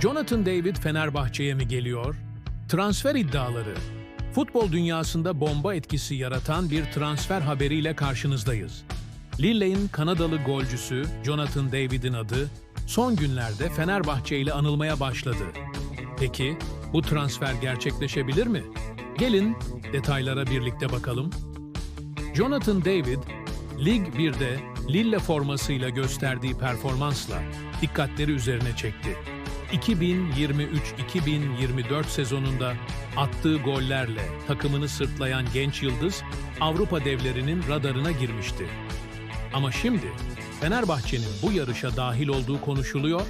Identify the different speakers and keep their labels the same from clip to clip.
Speaker 1: Jonathan David Fenerbahçe'ye mi geliyor? Transfer iddiaları. Futbol dünyasında bomba etkisi yaratan bir transfer haberiyle karşınızdayız. Lille'in Kanadalı golcüsü Jonathan David'in adı son günlerde Fenerbahçe ile anılmaya başladı. Peki bu transfer gerçekleşebilir mi? Gelin detaylara birlikte bakalım. Jonathan David, Lig 1'de Lille formasıyla gösterdiği performansla dikkatleri üzerine çekti. 2023-2024 sezonunda attığı gollerle takımını sırtlayan genç yıldız Avrupa devlerinin radarına girmişti. Ama şimdi Fenerbahçe'nin bu yarışa dahil olduğu konuşuluyor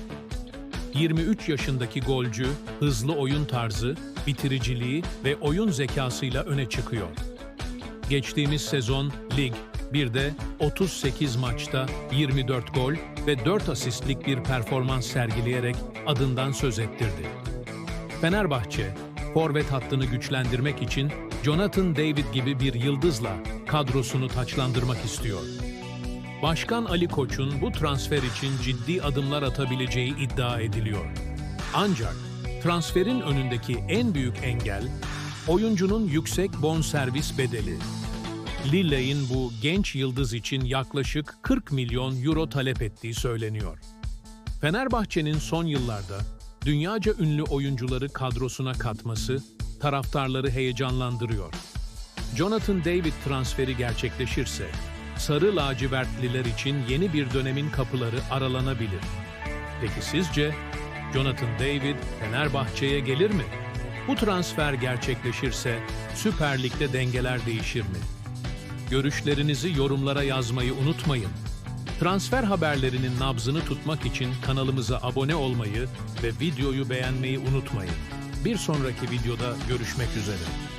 Speaker 1: 23 yaşındaki golcü, hızlı oyun tarzı, bitiriciliği ve oyun zekasıyla öne çıkıyor. Geçtiğimiz sezon lig 1'de 38 maçta 24 gol ve 4 asistlik bir performans sergileyerek adından söz ettirdi. Fenerbahçe, forvet hattını güçlendirmek için Jonathan David gibi bir yıldızla kadrosunu taçlandırmak istiyor. Başkan Ali Koç'un bu transfer için ciddi adımlar atabileceği iddia ediliyor. Ancak transferin önündeki en büyük engel oyuncunun yüksek bonservis bedeli. Lille'in bu genç yıldız için yaklaşık 40 milyon euro talep ettiği söyleniyor. Fenerbahçe'nin son yıllarda dünyaca ünlü oyuncuları kadrosuna katması taraftarları heyecanlandırıyor. Jonathan David transferi gerçekleşirse, sarı lacivertliler için yeni bir dönemin kapıları aralanabilir. Peki sizce Jonathan David Fenerbahçe'ye gelir mi? Bu transfer gerçekleşirse Süper Lig'de dengeler değişir mi? Görüşlerinizi yorumlara yazmayı unutmayın. Transfer haberlerinin nabzını tutmak için kanalımıza abone olmayı ve videoyu beğenmeyi unutmayın. Bir sonraki videoda görüşmek üzere.